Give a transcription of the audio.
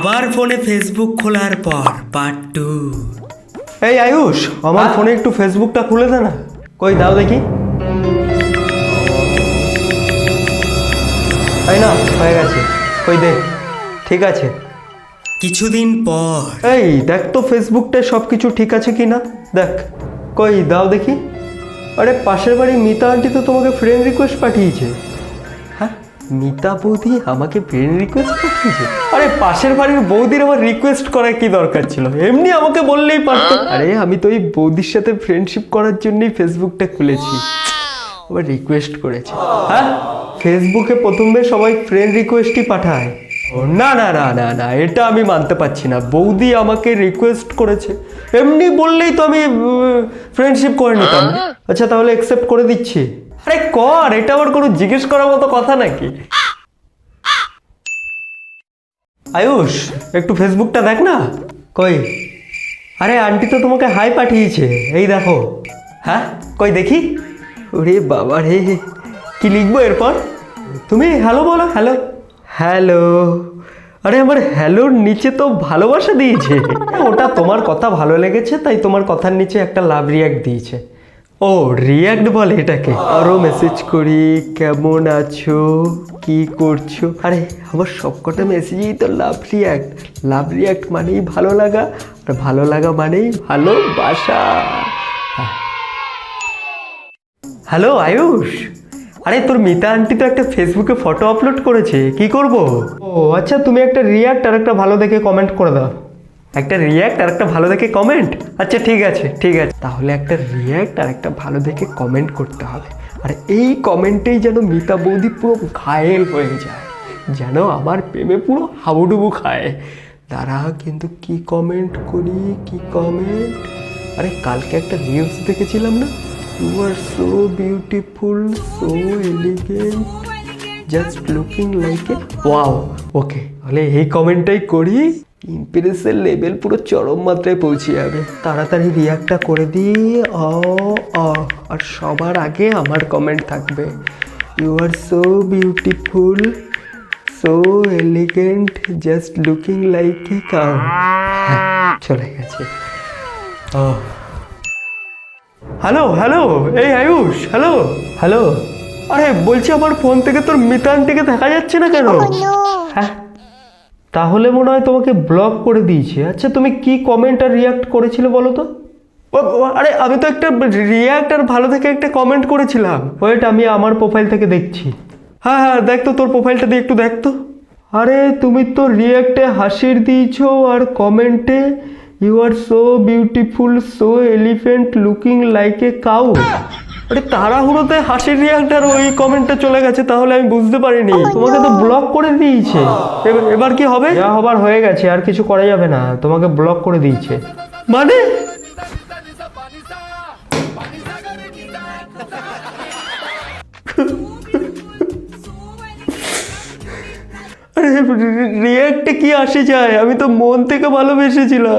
আবার ফোনে ফেসবুক খোলার পর পার্ট টু এই আয়ুষ আমার ফোনে একটু ফেসবুকটা খুলে দে না। কই দাও দেখি। তাই না হয়ে গেছে। কই দে ঠিক আছে। কিছুদিন পর। এই দেখ তো ফেসবুকটায় সব কিছু ঠিক আছে কি না দেখ কই দাও দেখি। আরে পাশের বাড়ি মিতা আন্টি তো তোমাকে ফ্রেন্ড রিকোয়েস্ট পাঠিয়েছে। হ্যাঁ? মিতা বৌদি আমাকে ফ্রেন্ড রিকোয়েস্ট আরে পাশের বাড়ির বৌদির আমার রিকোয়েস্ট করার কি দরকার ছিল? এমনি আমাকে বললেই পারতো। আরে আমি তো ওই বৌদির সাথে ফ্রেন্ডশিপ করার জন্যই ফেসবুকটা খুলেছি। আবার রিকোয়েস্ট করেছে। হ্যাঁ? ফেসবুকে প্রথমে সবাই ফ্রেন্ড রিকোয়েস্টই পাঠায়। না না না না না এটা আমি মানতে পারছি না। বৌদি আমাকে রিকোয়েস্ট করেছে। এমনি বললেই তো আমি ফ্রেন্ডশিপ করে নিতাম। আচ্ছা তাহলে অ্যাকসেপ্ট করে দিচ্ছি। আরে কর এটা আবার কোনো জিজ্ঞেস করার মতো কথা নাকি? আয়ুষ একটু ফেসবুকটা দেখ না। কই? আরে আন্টি তো তোমাকে হাই পাঠিয়েছে। এই দেখো। হ্যাঁ? কই দেখি। ওরে বাবা রে। কি লিখব এরপর? তুমি হ্যালো বলো হ্যালো হ্যালো আরে আমার হ্যালোর নিচে তো ভালোবাসা দিয়েছে। ওটা তোমার কথা ভালো লেগেছে তাই তোমার কথার নিচে একটা লাভ রিয়াক্ট দিয়েছে। ও রিয়াক্ট বলে এটাকে। আরও মেসেজ করি কেমন আছো? কি করছ? আরে, আমার সবকটা মেসেজেই তো লাভ রিয়াক্ট লাভ রিয়াক্ট মানেই ভালো লাগা, আর ভালো লাগা মানেই ভালোবাসা। হ্যালো, আয়ুষ। আরে, তোর মিতা আন্টি তো একটা ফেসবুকে ফটো আপলোড করেছে। কি করব? ও আচ্ছা তুমি একটা রিয়াক্ট আর একটা ভালো দেখে কমেন্ট করে দাও। একটা রিয়াক্ট আর একটা ভালো দেখে কমেন্ট আচ্ছা ঠিক আছে ঠিক আছে। তাহলে একটা রিয়াক্ট আর একটা ভালো দেখে কমেন্ট করতে হবে। আর এই কমেন্টেই যেন মিতা বৌদি পুরো ঘায়েল হয়ে যায়, যেন আমার প্রেমে পুরো হাবুডুবু খায়। দাঁড়া কিন্তু কি কমেন্ট করি, কি কমেন্ট? আরে কালকে একটা রিলস দেখেছিলাম না? You are so beautiful so elegant just looking like a wow okay তাহলে এই কমেন্টটাই করি। ইমপ্রেসের লেভেল পুরো চরম মাত্রায় পৌঁছে যাবে। তাড়াতাড়ি রিয়াক্টটা করে দিই। অ আর সবার আগে আমার কমেন্ট থাকবে। You are so beautiful so elegant just looking like a cow চলে গেছে। হ্যালো হ্যালো এই আয়ুষ হ্যালো হ্যালো আরে বলছি আমার ফোন থেকে তোর মিতানটিকে দেখা যাচ্ছে না কেন? হ্যাঁ? তাহলে মনে হয় তোমাকে ব্লক করে দিয়েছে। আচ্ছা তুমি কি কমেন্ট আর রিয়াক্ট করেছিলে বলো তো? আরে আমি তো একটা রিয়াক্ট আর ভালো থেকে একটা কমেন্ট করেছিলাম। ওয়েট আমি আমার প্রোফাইল থেকে দেখছি। হ্যাঁ হ্যাঁ দেখ তো তোর প্রোফাইলটা দিয়ে একটু দেখ তো। আরে তুমি তো রিয়াক্টে হাসির দিয়েছ আর কমেন্টে you are so beautiful so elephant looking like a cow আরে তাড়াহুড়োতে হাসির রিয়াক্ট আর ওই কমেন্টটা চলে গেছে তাহলে আমি বুঝতে পারিনি। তোমাকে তো ব্লক করে দিয়েছে। এবার- এবার কি হবে? যা হবার হয়ে গেছে আর কিছু করা যাবে না। তোমাকে ব্লক করে দিয়েছে। মানে? আরে রিয়্যাক্ট কি আসে যায়? আমি তো মন থেকে ভালোবেসেছিলাম।